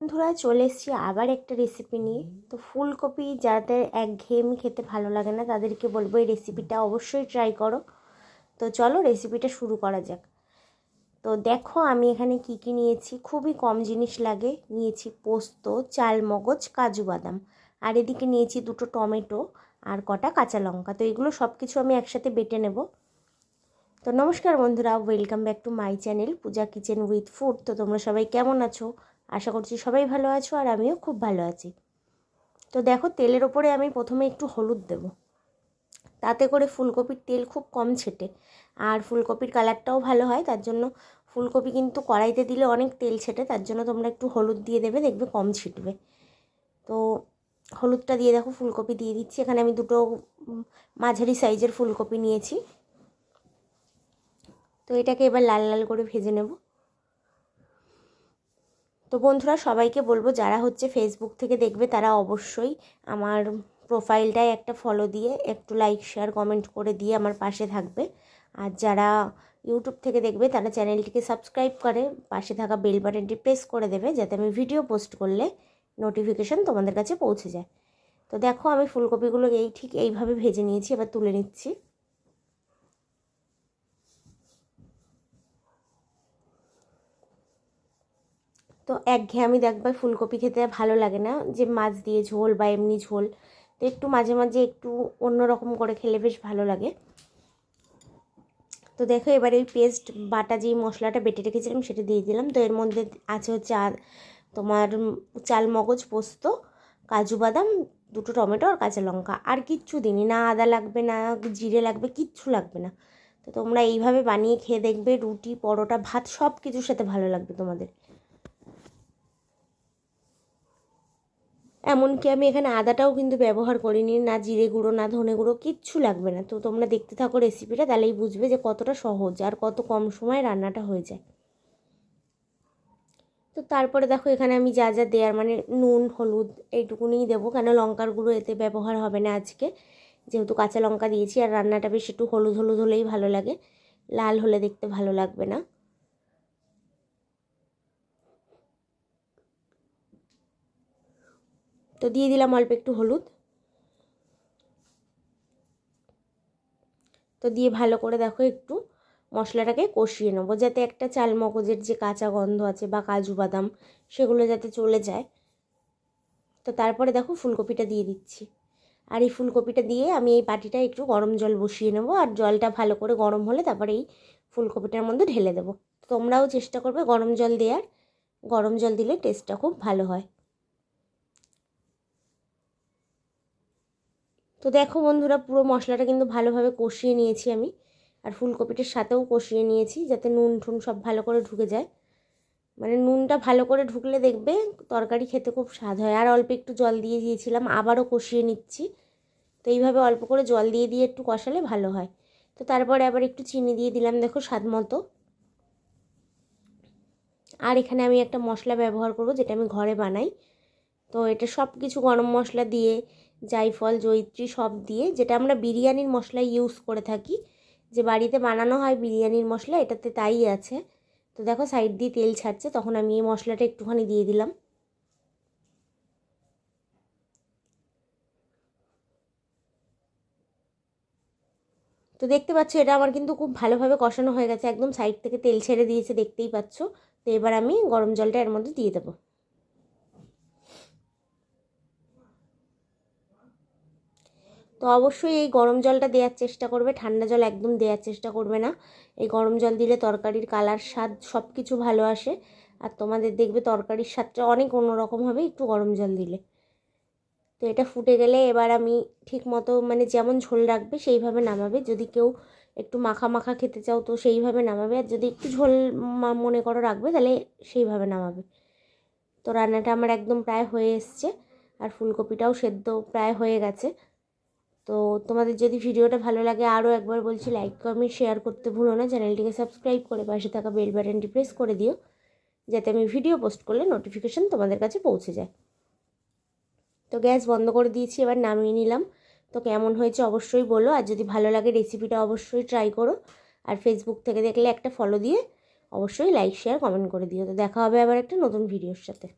বন্ধুরা, চলে এসেছি আবার একটা রেসিপি নিয়ে। তো ফুলকপি যাদের একঘেয়েমি খেতে ভালো লাগে না, তাদেরকে বলব এই রেসিপিটা অবশ্যই ট্রাই করো। তো চলো রেসিপিটা শুরু করা যাক। তো দেখো আমি এখানে কি কি নিয়েছি। খুবই কম জিনিস লাগে। নিয়েছি পোস্ত চাল মগজ কাজু বাদাম। আর এদিকে নিয়েছি দুটো টমেটো আর কটা কাঁচা লঙ্কা। তো এগুলো সব কিছু আমি একসাথে বেটে নেব। তো নমস্কার বন্ধুরা welcome back to my channel Puja kitchen with food তো তোমরা সবাই কেমন আছো? আশা করছি সবাই ভালো আছো আর আমিও খুব ভালো আছি। তো দেখো, তেলের ওপরে আমি প্রথমে একটু হলুদ দেব। তাতে করে ফুলকপির তেল খুব কম ছেটে। আর ফুলকপির কালারটাও ভালো হয়, তার জন্য ফুলকপি কিন্তু কড়াইতে দিলে অনেক তেল ছেটে, তার জন্য তোমরা একটু হলুদ দিয়ে দেবে, দেখবে কম ছিটবে। তো হলুদটা দিয়ে দেখো, ফুলকপি দিয়ে দিচ্ছি। এখানে আমি দুটো মাঝারি সাইজের ফুলকপি নিয়েছি। তো এটাকে এবার লাল লাল করে ভেজে নেব। তো বন্ধুরা, সবাইকে বলব, যারা হচ্ছে ফেসবুক থেকে দেখবে, তারা অবশ্যই আমার প্রোফাইলটায় একটা ফলো দিয়ে, একটু লাইক শেয়ার কমেন্ট করে দিয়ে আমার পাশে থাকবে। আর যারা ইউটিউব থেকে দেখবে, তারা চ্যানেলটিকে সাবস্ক্রাইব করে, পাশে থাকা বেল বাটনটি প্রেস করে দেবে, যাতে আমি ভিডিও পোস্ট করলে নোটিফিকেশান তোমাদের কাছে পৌঁছে যায়। তো দেখো, আমি ফুলকপিগুলো এই ঠিক এইভাবে ভেজে নিয়েছি, এবার তুলে নিচ্ছি। তো একঘেয়েমি দেখবে ফুলকপি খেতে ভালো লাগে না। যে মাছ দিয়ে ঝোল বা এমনি ঝোল, তো একটু মাঝে মাঝে একটু অন্য রকম করে খেলে বেশ ভালো লাগে। তো দেখো এবার এই পেস্ট বাটা যেই মশলাটা বেটে রেখেছিলাম সেটা দিয়ে দিলাম। তো এর মধ্যে আছে হচ্ছে তোমার চাল মগজ, পোস্ত, কাজু বাদাম, দুটো টমেটো আর কাঁচা লঙ্কা। আর কিচ্ছু দিনই না আদা লাগবে, না জিরে লাগবে, কিচ্ছু লাগবে না। তো তোমরা এইভাবে বানিয়ে খেয়ে দেখবে, রুটি, পরোটা, ভাত সব কিছুর সাথে ভালো লাগবে তোমাদের। এমনকি আমি এখানে আদাটাও কিন্তু ব্যবহার করিনি, না জিরে গুঁড়ো, না ধনে গুঁড়ো, কিচ্ছু লাগবে না। তো তোমরা দেখতে থাকো রেসিপিটা তাহলেই বুঝবে যে কতটা সহজ আর কত কম সময় রান্নাটা হয়ে যায়। তো তারপরে দেখো, এখানে আমি যা যা দেওয়ার মানে নুন, হলুদ এইটুকুনিই দেবো, কেন লঙ্কার গুঁড়ো এতে ব্যবহার হবে না আজকে। যেহেতু কাঁচা লঙ্কা দিয়েছি, আর রান্নাটা বেশ একটু হলুদ হলুদ হলেই ভালো লাগে, লাল হলে দেখতে ভালো লাগবে না। তো দিয়ে দিলাম অল্প একটু হলুদ। তো দিয়ে ভালো করে দেখো একটু মশলাটাকে কষিয়ে নেব, যাতে একটা চাল মগজের যে কাঁচা গন্ধ আছে বা কাজু বাদাম সেগুলো যাতে চলে যায়। তো তারপরে দেখো ফুলকপিটা দিয়ে দিচ্ছি। আর এই ফুলকপিটা দিয়ে আমি এই বাটিটা একটু গরম জল বসিয়ে নেব, আর জলটা ভালো করে গরম হলে তারপরে এই ফুলকপিটার মধ্যে ঢেলে দেবো। তোমরাও চেষ্টা করবে গরম জল দেওয়ার, গরম জল দিলে টেস্টটা খুব ভালো হয়। তো দেখো বন্ধুরা, পুরো মশলাটা কিন্তু ভালোভাবে কষিয়ে নিয়েছি আমি। আর ফুলকপিটার সাথেও কষিয়ে নিয়েছি যাতে নুন ঠুন সব ভালো করে ঢুকে যায়। মানে নুনটা ভালো করে ঢুকলে দেখবে তরকারি খেতে খুব স্বাদ হয়। আর অল্প একটু জল দিয়ে দিয়েছিলাম, আবারও কষিয়ে নিচ্ছি। তো এইভাবে অল্প করে জল দিয়ে দিয়ে একটু কষালে ভালো হয়। তো তারপরে আবার একটু চিনি দিয়ে দিলাম, দেখো স্বাদ মতো। আর এখানে আমি একটা মশলা ব্যবহার করব, যেটা আমি ঘরে বানাই। তো এটা সব কিছু গরম মশলা দিয়ে জাইফল জৈত্রী সব দিয়ে, যেটা আমরা বিরিয়ানির মশলা ইউজ করে থাকি। যে বাড়িতে বানানো হয় বিরিয়ানির মশলা, এটাতে তাই আছে। তো দেখো সাইড দিয়ে তেল ছাড়ছে, তখন আমি এই মশলাটা একটুখানি দিয়ে দিলাম। তো দেখতে পাচ্ছ, এটা আমার কিন্তু খুব ভালোভাবে কষানো হয়ে গেছে। একদম সাইড থেকে তেল ছেড়ে দিয়েছে, দেখতেই পাচ্ছ। তো এবার আমি গরম জলটা এর মধ্যে দিয়ে দেবো। তো অবশ্যই এই গরম জলটা দেওয়ার চেষ্টা করবে, ঠান্ডা জল একদম দেওয়ার চেষ্টা করবে না। এই গরম জল দিলে তরকারির কালার স্বাদ সব কিছু ভালো আসে। আর তোমাদের দেখবে তরকারির স্বাদটা অনেক অন্যরকম হবে একটু গরম জল দিলে। তো এটা ফুটে গেলে এবার আমি ঠিক মতো মানে যেমন ঝোল রাখবে সেইভাবে নামাবে। যদি কেউ একটু মাখা মাখা খেতে চাও তো সেইভাবে নামাবে। আর যদি একটু ঝোল মনে করো রাখবে তাহলে সেইভাবে নামাবে। তো রান্নাটা আমার একদম প্রায় হয়ে এসছে। আর ফুলকপিটাও সেদ্ধ প্রায় হয়ে গেছে। তো তোমাদের যদি ভিডিওটা ভালো লাগে আরও একবার বলছি লাইক কমেন্ট শেয়ার করতে ভুলো না। চ্যানেলটিকে সাবস্ক্রাইব করে পাশে থাকা বেল বাটনটি প্রেস করে দিও, যাতে আমি ভিডিও পোস্ট করলে নোটিফিকেশান তোমাদের কাছে পৌঁছে যায়। তো গ্যাস বন্ধ করে দিয়েছি, এবার নামিয়ে নিলাম। তো কেমন হয়েছে অবশ্যই বলো, আর যদি ভালো লাগে রেসিপিটা অবশ্যই ট্রাই করো। আর ফেসবুক থেকে দেখলে একটা ফলো দিয়ে অবশ্যই লাইক শেয়ার কমেন্ট করে দিও। তো দেখা হবে আবার একটা নতুন ভিডিওর সাথে।